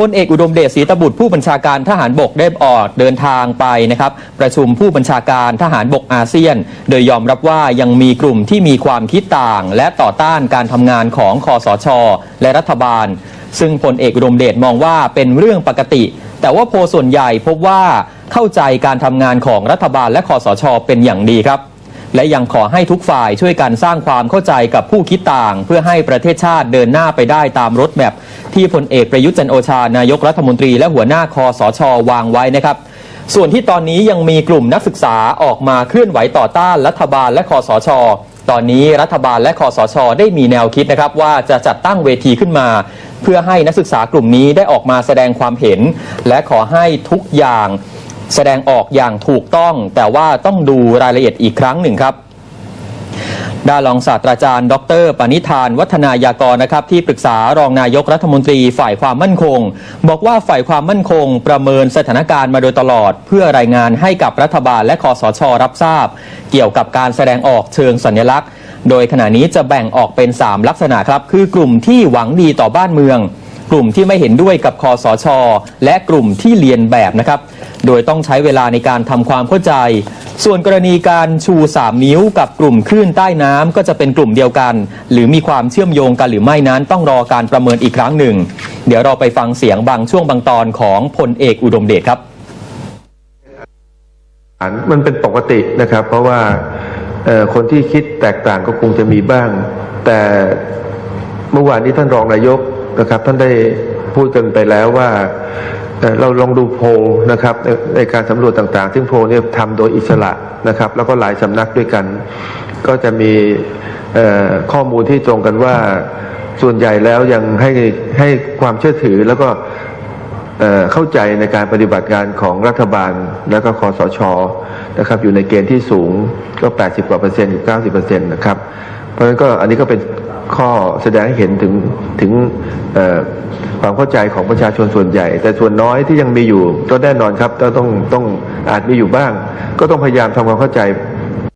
พลเอกอุดมเดชศรีตบุตรผู้บัญชาการทหารบกได้ออกเดินทางไปนะครับประชุมผู้บัญชาการทหารบกอาเซียน โดยยอมรับว่ายังมีกลุ่มที่มีความคิดต่าง และต่อต้านการทำงานของคอสช และรัฐบาล ซึ่งพลเอกอุดมเดชมองว่าเป็นเรื่องปกติ แต่ว่าโพส่วนใหญ่พบว่าเข้าใจการทำงานของรัฐบาลและคอสช เป็นอย่างดีครับและยังขอให้ทุกฝ่ายช่วยกันสร้างความเข้าใจกับผู้คิดต่าง เพื่อให้ประเทศชาติเดินหน้าไปได้ตามรถแมพ ที่พลเอกประยุทธ์จันโอชานายกรัฐมนตรีและหัวหน้าคอสชวางไว้นะครับ ส่วนที่ตอนนี้ยังมีกลุ่มนักศึกษาออกมาเคลื่อนไหวต่อต้านรัฐบาลและคอสช ตอนนี้รัฐบาลและคอสช ได้มีแนวคิดนะครับว่าจะจัดตั้งเวทีขึ้นมา เพื่อให้นักศึกษากลุ่มนี้ได้ออกมาแสดงความเห็น และขอให้ทุกอย่าง แสดงออกอย่างถูกต้อง แต่ว่าต้องดูรายละเอียดอีกครั้งหนึ่งครับ ด้านรองศาสตราจารย์ ดรปณิธาน วัฒนายากรนะครับที่ปรึกษารองนายกรัฐมนตรีฝ่ายความมั่นคง บอกว่าฝ่ายความมั่นคง ประเมินสถานการณ์มาโดยตลอด เพื่อรายงานให้กับรัฐบาลและคอสชรับทราบ เกี่ยวกับการแสดงออกเชิงสัญลักษณ์ โดยขณะนี้จะแบ่งออกเป็น 3 ลักษณะครับ คือกลุ่มที่หวังดีต่อบ้านเมือง กลุ่มที่ไม่เห็นด้วยกับคอสช และกลุ่มที่เลียนแบบนะครับโดยต้องใช้เวลาในการทำความเข้าใจ ส่วนกรณีการชู 3 นิ้วกับกลุ่มคลื่นใต้น้ำก็จะเป็นกลุ่มเดียวกัน หรือมีความเชื่อมโยงกันหรือไม่นั้นต้องรอการประเมินอีกครั้งหนึ่ง เดี๋ยวเราไปฟังเสียงบางช่วงบางตอนของพลเอกอุดมเดชครับ มันเป็นปกตินะครับ เพราะว่าคนที่คิดแตกต่างก็คงจะมีบ้าง แต่เมื่อวานนี้ท่านรองนายกนะครับ ท่านได้พูดกันไปแล้วว่า เราลองดูโพนะครับในในการสำรวจต่างๆ ซึ่งโพเนี่ยทำโดยอิสระนะครับ แล้วก็หลายสำนักด้วยกัน ก็จะมีข้อมูลที่ตรงกันว่าส่วนใหญ่แล้วยังให้ให้ความเชื่อถือแล้วก็เข้าใจในการปฏิบัติงานของรัฐบาลและก็คอสชนะครับ อยู่ในเกณฑ์ที่สูงก็ 80 กว่าเปอร์เซ็นต์90เปอร์เซ็นต์นะครับ เพราะฉะนั้นก็อันนี้ก็เป็นข้อแสดงให้เห็นถึงถึง ความเข้าใจของประชาชนส่วนใหญ่ แต่ส่วนน้อยที่ยังมีอยู่ก็แน่นอนครับต้องต้องต้องอาจมีอยู่บ้าง ก็ต้องพยายามทำความเข้าใจ